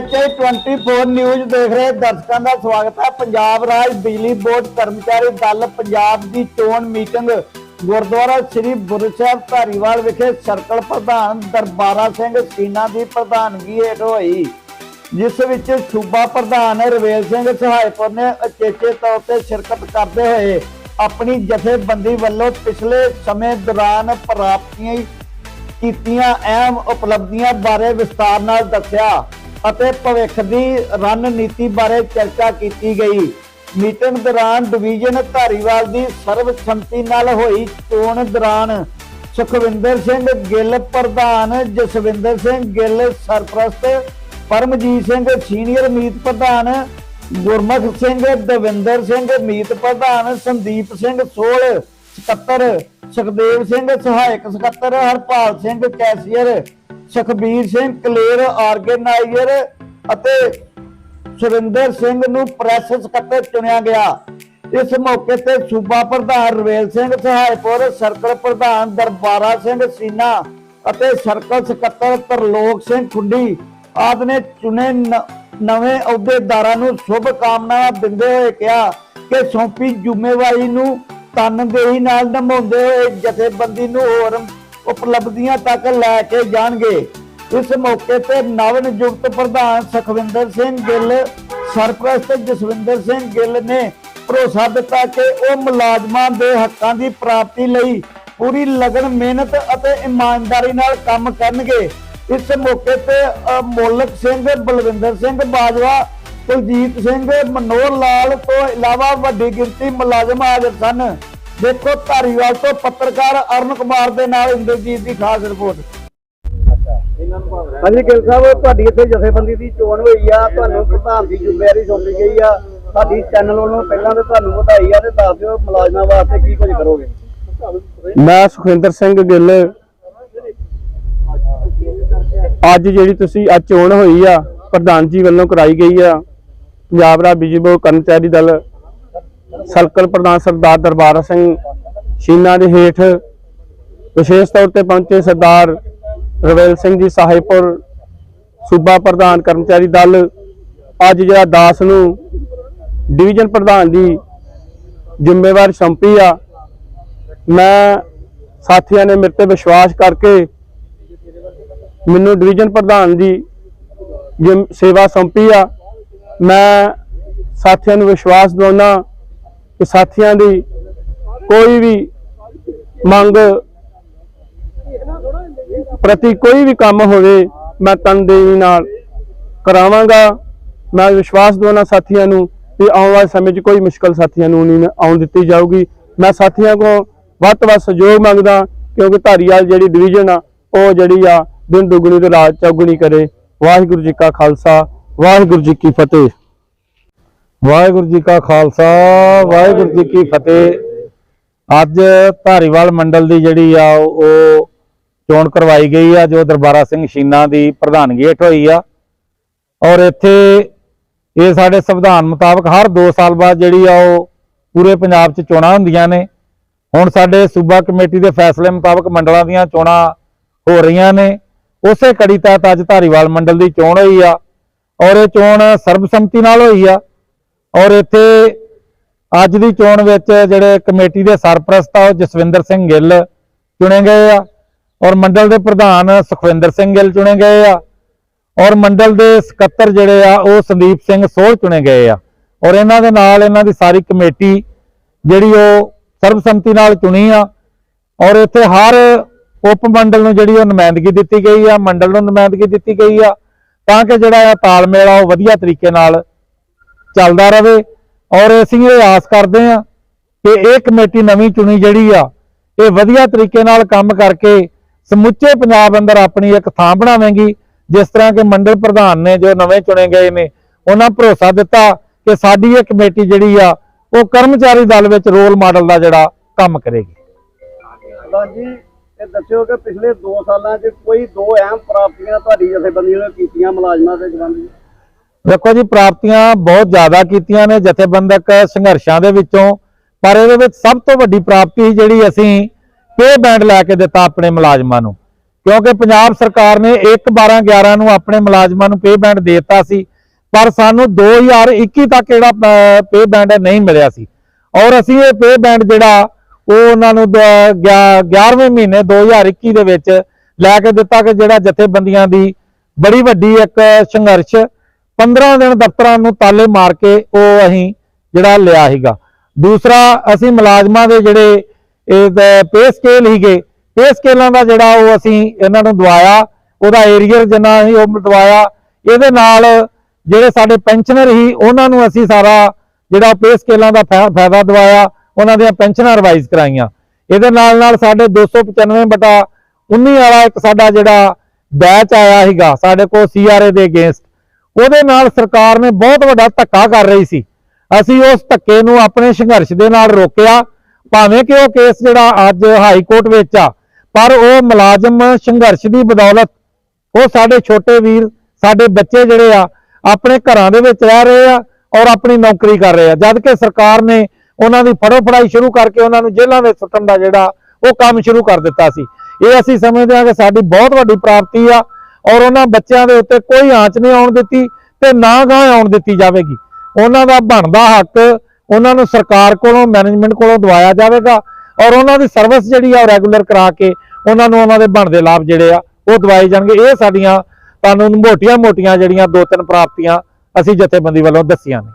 24 news ਦੇਖ ਰਹੇ ਦਰਸ਼ਕਾਂ ਦਾ ਸਵਾਗਤ ਹੈ। ਪੰਜਾਬ ਰਾਜ ਬਿਜਲੀ ਬੋਰਡ ਕਰਮਚਾਰੀ ਦਲ ਪੰਜਾਬ ਦੀ ਚੋਣ ਮੀਟਿੰਗ, ਗੁਰਦੁਆਰਾ ਸ੍ਰੀ ਬੁਰਜ ਸਾਹਿਬ ਧਾਰੀਵਾਲ ਵਿਖੇ ਸਰਕਲ ਪ੍ਰਧਾਨ ਦਰਬਾਰਾ ਸਿੰਘ ਸੀਨਾ ਦੀ ਪ੍ਰਧਾਨਗੀ ਹੇਠ ਹੋਈ। ਜਿਸ ਵਿੱਚ ਸੂਬਾ ਪ੍ਰਧਾਨ ਰਵੇਲ ਸਿੰਘ ਸਹਾਇਪੁਰ ਨੇ ਅਚੇਚੇ ਤੌਰ ਤੇ ਸ਼ਿਰਕਤ ਕਰਦੇ ਹੋਏ ਆਪਣੀ ਜਥੇਬੰਦੀ ਵੱਲੋਂ ਪਿਛਲੇ ਸਮੇਂ ਦੌਰਾਨ ਪ੍ਰਾਪਤੀਆਂ ਕੀਤੀਆਂ ਅਹਿਮ ਉਪਲਬਧੀਆਂ ਬਾਰੇ ਵਿਸਤਾਰ ਨਾਲ ਦੱਸਿਆ। ਅਤੇ ਭਵਿੱਖ ਦੀ ਰਣਨੀਤੀ ਬਾਰੇ ਚਰਚਾ ਕੀਤੀ ਗਈ। ਮੀਟਿੰਗ ਦੌਰਾਨ ਡਿਵੀਜ਼ਨ ਧਾਰੀਵਾਲ ਦੀ ਸਰਬਸੰਮਤੀ ਨਾਲ ਹੋਈ ਚੋਣ ਦੌਰਾਨ ਸੁਖਵਿੰਦਰ ਸਿੰਘ ਗਿੱਲ, ਪ੍ਰਧਾਨ ਜਸਵਿੰਦਰ ਸਿੰਘ ਗਿੱਲ, ਸਰਪ੍ਰਸਤ ਪਰਮਜੀਤ ਸਿੰਘ, ਸੀਨੀਅਰ ਮੀਤ ਪ੍ਰਧਾਨ ਗੁਰਮੁਖ ਸਿੰਘ, ਦਵਿੰਦਰ ਸਿੰਘ ਮੀਤ ਪ੍ਰਧਾਨ ਸੰਦੀਪ ਸਿੰਘ ਸੋਲ ਸਕੱਤਰ, ਸੁਖਦੇਵ ਸਿੰਘ, ਸਹਾਇਕ ਸਕੱਤਰ ਹਰਪਾਲ ਸਿੰਘ ਕੈਸ਼ੀਅਰ ਸੁਖਬੀਰ ਸਿੰਘ, ਕਲੇਰ ਆਰਗੇਨਾਈਜ਼ਰ ਅਤੇ ਸੁਰਿੰਦਰ ਸਿੰਘ ਨੂੰ ਪ੍ਰੈਸ ਸਕੱਤਰ ਚੁਣਿਆ ਗਿਆ। ਇਸ ਮੌਕੇ ਤੇ ਸੂਬਾ ਪ੍ਰਧਾਨ ਰਵੇਲ ਸਿੰਘ, ਸਹਾਇਪੁਰ ਸਰਕਲ ਪ੍ਰਧਾਨ ਦਰਬਾਰਾ ਸਿੰਘ ਸੀਨਾ ਅਤੇ ਸਰਕਲ ਸਕੱਤਰ ਤਰਲੋਕ ਸਿੰਘ ਖੁੰਡੀ ਆਦਿ ਨੇ ਚੁਣੇ ਨ- ਨਵੇਂ ਅਹੁਦੇਦਾਰਾਂ ਨੂੰ ਸ਼ੁਭ ਕਾਮਨਾਵਾਂ ਦਿੰਦੇ ਹੋਏ ਕਿਹਾ ਕਿ ਸੌਂਪੀ ਜ਼ਿੰਮੇਵਾਰੀ ਨੂੰ ਤਨਦੇਹੀ ਨਾਲ ਨਿਭਾਉਂਦੇ ਹੋਏ ਜਥੇਬੰਦੀ ਨੂੰ ਹੋਰ ਉਪਲਬਧੀਆਂ ਤੱਕ ਲੈ ਕੇ ਜਾਣਗੇ। ਇਸ ਮੌਕੇ ਤੇ ਨਵ ਨਿਯੁਕਤ ਪ੍ਰਧਾਨ ਸੁਖਵਿੰਦਰ ਸਿੰਘ ਗਿੱਲ, ਸਰਪ੍ਰਸਤ ਜਸਵਿੰਦਰ ਸਿੰਘ ਗਿੱਲ ਨੇ ਭਰੋਸਾ ਦਿੱਤਾ ਕਿ ਉਹ ਮੁਲਾਜ਼ਮਾਂ ਦੇ ਹੱਕਾਂ ਦੀ ਪ੍ਰਾਪਤੀ ਲਈ ਪੂਰੀ ਲਗਨ, ਮਿਹਨਤ ਅਤੇ ਇਮਾਨਦਾਰੀ ਨਾਲ ਕੰਮ ਕਰਨਗੇ। ਇਸ ਮੌਕੇ ਤੇ ਮੋਲਕ ਸਿੰਘ, ਬਲਵਿੰਦਰ ਸਿੰਘ ਬਾਜਵਾ, ਕੁਲਜੀਤ ਸਿੰਘ, ਮਨੋਹਰ ਲਾਲ ਤੋਂ ਇਲਾਵਾ ਵੱਡੀ ਗਿਣਤੀ ਮੁਲਾਜ਼ਮ ਹਾਜ਼ਰ ਸਨ। ਦੇਖੋ ਧਾਰੀਵਾਲ ਤੋਂ ਪੱਤਰਕਾਰ ਅਰਨ ਕੁਮਾਰ ਦੇ ਨਾਲ ਇੰਦਰਜੀਤ ਦੀ ਖਾਸ ਰਿਪੋਰਟ। ਹਾਂਜੀ ਗਿੱਲ ਸਾਹਿਬ ਤੁਹਾਡੀ ਇੱਥੇ ਜਥੇਬੰਦੀ ਦੀ ਚੋਣ ਹੋਈ ਆ ਤੁਹਾਨੂੰ ਪ੍ਰਧਾਨ ਦੀ ਜ਼ਿੰਮੇਵਾਰੀ ਸੌਂਪੀ ਗਈ ਆ। ਸਾਡੀ ਚੈਨਲ ਵੱਲੋਂ ਪਹਿਲਾਂ ਤੇ ਤੁਹਾਨੂੰ ਵਧਾਈ ਆ ਤੇ ਦੱਸ ਦਿਓ ਮੁਲਾਜ਼ਮਾਂ ਵਾਸਤੇ ਕੀ ਕੁਝ ਕਰੋਗੇ। ਮੈਂ ਸੁਖਵਿੰਦਰ ਸਿੰਘ ਗਿੱਲ। ਅੱਜ ਜਿਹੜੀ ਤੁਸੀਂ ਅੱਜ ਚੋਣ ਹੋਈ ਆ ਪ੍ਰਧਾਨ ਜੀ ਵੱਲੋਂ ਕਰਾਈ ਗਈ ਆ ਪੰਜਾਬ ਦਾ ਬਿਜਲੀ ਬੋਰਡ ਕਰਮਚਾਰੀ ਦਲ ਸਰਕਲ ਪ੍ਰਧਾਨ ਸਰਦਾਰ ਦਰਬਾਰਾ ਸਿੰਘ ਸ਼ੀਨਾ ਦੇ ਹੇਠ ਵਿਸ਼ੇਸ਼ ਤੌਰ ਤੇ ਪਹੁੰਚੇ ਸਰਦਾਰ ਰਵੇਲ ਸਿੰਘ ਜੀ ਸਾਹਿਬਪੁਰ ਸੂਬਾ ਪ੍ਰਧਾਨ ਕਰਮਚਾਰੀ ਦਲ, ਅੱਜ ਜਿਹੜਾ ਦਾਸ ਨੂੰ ਡਿਵੀਜ਼ਨ ਪ੍ਰਧਾਨ ਦੀ ਜ਼ਿੰਮੇਵਾਰੀ ਸੌਂਪੀ ਆ, ਮੈਂ ਸਾਥੀਆਂ ਨੇ ਮੇਰੇ ਤੇ ਵਿਸ਼ਵਾਸ ਕਰਕੇ ਮੈਨੂੰ ਡਿਵੀਜ਼ਨ ਪ੍ਰਧਾਨ ਦੀ ਜਿਮ- ਸੇਵਾ ਸੌਂਪੀ ਆ। ਮੈਂ ਸਾਥੀਆਂ ਨੂੰ ਵਿਸ਼ਵਾਸ ਦਿਵਾਉਣਾ ਕਿ ਸਾਥੀਆਂ ਦੀ ਕੋਈ ਵੀ ਮੰਗ ਪ੍ਰਤੀ ਕੋਈ ਵੀ ਕੰਮ ਹੋਵੇ, ਮੈਂ ਤਨਦੇਹੀ ਨਾਲ ਕਰਾਵਾਂਗਾ। ਮੈਂ ਵਿਸ਼ਵਾਸ ਦਿਵਾਉਣਾ ਸਾਥੀਆਂ ਨੂੰ ਕਿ ਆਉਣ ਵਾਲੇ ਸਮੇਂ 'ਚ ਕੋਈ ਮੁਸ਼ਕਲ ਸਾਥੀਆਂ ਨੂੰ ਨਹੀਂ ਆਉਣ ਦਿੱਤੀ ਜਾਊਗੀ। ਮੈਂ ਸਾਥੀਆਂ ਕੋਲ ਵੱਧ ਤੋਂ ਵੱਧ ਸਹਿਯੋਗ ਮੰਗਦਾ, ਕਿਉਂਕਿ ਧਾਰੀਵਾਲ ਜਿਹੜੀ ਡਿਵੀਜ਼ਨ ਆ, ਉਹ ਜਿਹੜੀ ਆ ਦਿਨ ਦੁਗਣੀ ਤੇ ਰਾਤ ਚੌਗਣੀ ਕਰੇ। ਵਾਹਿਗੁਰੂ ਜੀ ਕਾ ਖਾਲਸਾ, ਵਾਹਿਗੁਰੂ ਜੀ ਕੀ ਫਤਿਹ। ਵਾਹਿਗੁਰੂ ਜੀ ਕਾ ਖਾਲਸਾ, ਵਾਹਿਗੁਰੂ ਜੀ ਕੀ ਫਤਿਹ। ਅੱਜ ਧਾਰੀਵਾਲ ਮੰਡਲ ਦੀ ਜਿਹੜੀ ਆ, ਉਹ ਚੋਣ ਕਰਵਾਈ ਗਈ ਆ, ਜੋ ਦਰਬਾਰਾ ਸਿੰਘ ਸ਼ੀਨਾ ਦੀ ਪ੍ਰਧਾਨਗੀ ਹੇਠ ਹੋਈ ਆ। ਔਰ ਇੱਥੇ ਇਹ ਸਾਡੇ ਸੰਵਿਧਾਨ ਮੁਤਾਬਕ ਹਰ 2 ਸਾਲ ਬਾਅਦ ਜਿਹੜੀ ਆ, ਉਹ ਪੂਰੇ ਪੰਜਾਬ 'ਚ ਚੋਣਾਂ ਹੁੰਦੀਆਂ ਨੇ। ਹੁਣ ਸਾਡੇ ਸੂਬਾ ਕਮੇਟੀ ਦੇ ਫੈਸਲੇ ਮੁਤਾਬਕ ਮੰਡਲਾਂ ਦੀਆਂ ਚੋਣਾਂ ਹੋ ਰਹੀਆਂ ਨੇ। ਉਸੇ ਕੜੀ ਤਹਿਤ ਅੱਜ ਧਾਰੀਵਾਲ ਮੰਡਲ ਦੀ ਚੋਣ ਹੋਈ ਆ। ਔਰ ਇਹ ਚੋਣ ਸਰਬਸੰਮਤੀ ਨਾਲ ਹੋਈ ਆ। ਔਰ ਇੱਥੇ ਅੱਜ ਦੀ ਚੋਣ ਵਿੱਚ ਜਿਹੜੇ ਕਮੇਟੀ ਦੇ ਸਰਪ੍ਰਸਤ ਆ, ਉਹ ਜਸਵਿੰਦਰ ਸਿੰਘ ਗਿੱਲ ਚੁਣੇ ਗਏ ਆ ਔਰ ਮੰਡਲ ਦੇ ਪ੍ਰਧਾਨ ਸੁਖਵਿੰਦਰ ਸਿੰਘ ਗਿੱਲ ਚੁਣੇ ਗਏ ਆ ਔਰ ਮੰਡਲ ਦੇ ਸਕੱਤਰ ਜਿਹੜੇ ਆ, ਉਹ ਸੰਦੀਪ ਸਿੰਘ ਸੋਹ ਚੁਣੇ ਗਏ ਆ। ਔਰ ਇਹਨਾਂ ਦੇ ਨਾਲ ਇਹਨਾਂ ਦੀ ਸਾਰੀ ਕਮੇਟੀ ਜਿਹੜੀ ਉਹ ਸਰਬਸੰਮਤੀ ਨਾਲ ਚੁਣੀ ਆ। ਔਰ ਇੱਥੇ ਹਰ ਉਪ ਮੰਡਲ ਨੂੰ ਜਿਹੜੀ ਉਹ ਨੁਮਾਇੰਦਗੀ ਦਿੱਤੀ ਗਈ ਆ, ਮੰਡਲ ਨੂੰ ਨੁਮਾਇੰਦਗੀ ਦਿੱਤੀ ਗਈ ਆ ਤਾਂ ਕਿ ਜਿਹੜਾ ਆ ਤਾਲਮੇਲ ਆ, ਉਹ ਵਧੀਆ ਤਰੀਕੇ ਨਾਲ ਚੱਲਦਾ ਰਹੇ ਔਰ ਅਸੀਂ ਇਹ ਆਸ ਕਰਦੇ ਹਾਂ ਕਿ ਇਹ ਕਮੇਟੀ ਨਵੀਂ ਚੁਣੀ ਜਿਹੜੀ ਆ, ਇਹ ਵਧੀਆ ਤਰੀਕੇ ਨਾਲ ਕੰਮ ਕਰਕੇ ਸਮੁੱਚੇ ਪੰਜਾਬ ਅੰਦਰ ਆਪਣੀ ਇੱਕ ਥਾਂ ਬਣਾਵੇਂਗੀ, ਜਿਸ ਤਰ੍ਹਾਂ ਕਿ ਮੰਡਲ ਪ੍ਰਧਾਨ ਨੇ ਜੋ ਨਵੇਂ ਚੁਣੇ ਗਏ ਨੇ, ਉਹਨਾਂ ਭਰੋਸਾ ਦਿੱਤਾ ਕਿ ਸਾਡੀ ਇਹ ਕਮੇਟੀ ਜਿਹੜੀ ਆ, ਉਹ ਕਰਮਚਾਰੀ ਦਲ ਵਿੱਚ ਰੋਲ ਮਾਡਲ ਦਾ ਜਿਹੜਾ ਕੰਮ ਕਰੇਗੀ। ਜੀ ਇਹ ਦੱਸਿਓ ਕਿ ਪਿਛਲੇ 2 ਸਾਲਾਂ 'ਚ ਕੋਈ ਦੋ ਅਹਿਮ ਪ੍ਰਾਪਤੀਆਂ ਤੁਹਾਡੀ ਜਥੇਬੰਦੀ ਨੇ ਕੀਤੀਆਂ ਮੁਲਾਜ਼ਮਾਂ ਦੇ ਸੰਬੰਧੀ ਦੇਖੋ ਜੀ, ਪ੍ਰਾਪਤੀਆਂ ਬਹੁਤ ਜ਼ਿਆਦਾ ਕੀਤੀਆਂ ਨੇ ਜਥੇਬੰਦਕ ਸੰਘਰਸ਼ਾਂ ਦੇ ਵਿੱਚੋਂ, ਪਰ ਇਹਦੇ ਵਿੱਚ ਸਭ ਤੋਂ ਵੱਡੀ ਪ੍ਰਾਪਤੀ ਜਿਹੜੀ ਅਸੀਂ ਪੇ ਬੈਂਡ ਲੈ ਕੇ ਦਿੱਤਾ ਆਪਣੇ ਮੁਲਾਜ਼ਮਾਂ ਨੂੰ। ਕਿਉਂਕਿ ਪੰਜਾਬ ਸਰਕਾਰ ਨੇ 1 12 11 ਨੂੰ ਆਪਣੇ ਮੁਲਾਜ਼ਮਾਂ ਨੂੰ ਪੇ ਬੈਂਡ ਦਿੱਤਾ ਸੀ, ਪਰ ਸਾਨੂੰ 2021 ਤੱਕ ਜਿਹੜਾ ਪੇ ਬੈਂਡ ਨਹੀਂ ਮਿਲਿਆ ਸੀ। ਔਰ ਅਸੀਂ ਇਹ ਪੇ ਬੈਂਡ ਜਿਹੜਾ, ਉਹ ਉਹਨਾਂ ਨੂੰ 11ਵੇਂ ਮਹੀਨੇ 2021 ਦੇ ਵਿੱਚ ਲੈ ਕੇ ਦਿੱਤਾ ਕਿ ਜਿਹੜਾ ਜਥੇਬੰਦੀਆਂ ਦੀ ਬੜੀ ਵੱਡੀ ਇੱਕ ਸੰਘਰਸ਼ 15 ਦਿਨ ਦਫ਼ਤਰਾਂ ਨੂੰ ਤਾਲੇ ਮਾਰ ਕੇ ਉਹ ਅਸੀਂ ਜਿਹੜਾ ਲਿਆ ਸੀਗਾ। ਦੂਸਰਾ, ਅਸੀਂ ਮੁਲਾਜ਼ਮਾਂ ਦੇ ਜਿਹੜੇ ਇਹ ਪੇ ਸਕੇਲ ਹੀਗੇ ਪੇ ਸਕੇਲਾਂ ਦਾ ਜਿਹੜਾ ਉਹ ਅਸੀਂ ਇਹਨਾਂ ਨੂੰ ਦਵਾਇਆ, ਉਹਦਾ ਏਰੀਅਰ ਜਿੰਨਾ ਅਸੀਂ ਉਹ ਦਵਾਇਆ, ਇਹਦੇ ਨਾਲ ਜਿਹੜੇ ਸਾਡੇ ਪੈਨਸ਼ਨਰ ਹੀ ਉਹਨਾਂ ਨੂੰ ਅਸੀਂ ਸਾਰਾ ਜਿਹੜਾ ਪੇ ਸਕੇਲਾਂ ਦਾ ਫਾ- ਫਾਇਦਾ ਦਵਾਇਆ, ਉਹਨਾਂ ਦੀਆਂ ਪੈਨਸ਼ਨਾਂ ਰਿਵਾਈਜ਼ ਕਰਾਈਆਂ। ਇਹਦੇ ਨਾਲ ਨਾਲ ਸਾਡੇ 295 ਬਟਾ 19 ਵਾਲਾ ਇੱਕ ਸਾਡਾ ਜਿਹੜਾ ਬੈਚ ਆਇਆ ਸੀਗਾ, ਸਾਡੇ ਕੋਲ ਸੀਆਰਏ ਦੇ ਅਗੇਂਸਟ ਉਹਦੇ ਨਾਲ ਸਰਕਾਰ ਨੇ ਬਹੁਤ ਵੱਡਾ ਧੱਕਾ ਕਰ ਰਹੀ ਸੀ। ਅਸੀਂ ਉਸ ਧੱਕੇ ਨੂੰ ਆਪਣੇ ਸੰਘਰਸ਼ ਦੇ ਨਾਲ ਰੋਕਿਆ। ਭਾਵੇਂ ਕਿ ਉਹ ਕੇਸ ਜਿਹੜਾ ਅੱਜ ਹਾਈ ਕੋਰਟ ਵਿੱਚ ਆ, ਪਰ ਉਹ ਮੁਲਾਜ਼ਮ ਸੰਘਰਸ਼ ਦੀ ਬਦੌਲਤ ਉਹ ਸਾਡੇ ਛੋਟੇ ਵੀਰ, ਸਾਡੇ ਬੱਚੇ ਜਿਹੜੇ ਆ, ਆਪਣੇ ਘਰਾਂ ਦੇ ਵਿੱਚ ਰਹਿ ਰਹੇ ਆ ਔਰ ਆਪਣੀ ਨੌਕਰੀ ਕਰ ਰਹੇ ਆ। ਜਦ ਕਿ ਸਰਕਾਰ ਨੇ ਉਹਨਾਂ ਦੀ ਫੜੋ ਫੜਾਈ ਸ਼ੁਰੂ ਕਰਕੇ ਉਹਨਾਂ ਨੂੰ ਜੇਲ੍ਹਾਂ ਵਿੱਚ ਸੁੱਟਣ ਦਾ ਜਿਹੜਾ ਉਹ ਕੰਮ ਸ਼ੁਰੂ ਕਰ ਦਿੱਤਾ ਸੀ। ਇਹ ਅਸੀਂ ਸਮਝਦੇ ਹਾਂ ਕਿ ਸਾਡੀ ਬਹੁਤ ਵੱਡੀ ਪ੍ਰਾਪਤੀ ਆ। ਔਰ ਉਹਨਾਂ ਬੱਚਿਆਂ ਦੇ ਉੱਤੇ ਕੋਈ ਆਂਚ ਨਹੀਂ ਆਉਣ ਦਿੱਤੀ ਤੇ ਨਾ ਗਾਂ ਆਉਣ ਦਿੱਤੀ ਜਾਵੇਗੀ। ਉਹਨਾਂ ਦਾ ਬਣਦਾ ਹੱਕ ਉਹਨਾਂ ਨੂੰ ਸਰਕਾਰ ਕੋਲੋਂ ਮੈਨੇਜਮੈਂਟ ਕੋਲੋਂ ਦਵਾਇਆ ਜਾਵੇਗਾ ਔਰ ਉਹਨਾਂ ਦੀ ਸਰਵਿਸ ਜਿਹੜੀ ਆ ਉਹ ਰੈਗੂਲਰ ਕਰਾ ਕੇ ਉਹਨਾਂ ਨੂੰ ਉਹਨਾਂ ਦੇ ਬਣਦੇ ਲਾਭ ਜਿਹੜੇ ਆ ਉਹ ਦਵਾਏ ਜਾਣਗੇ। ਇਹ ਸਾਡੀਆਂ ਤੁਹਾਨੂੰ ਮੋਟੀਆਂ ਮੋਟੀਆਂ ਜਿਹੜੀਆਂ ਦੋ ਤਿੰਨ ਪ੍ਰਾਪਤੀਆਂ ਅਸੀਂ ਜਥੇਬੰਦੀ ਵੱਲੋਂ ਦੱਸੀਆਂ ਨੇ।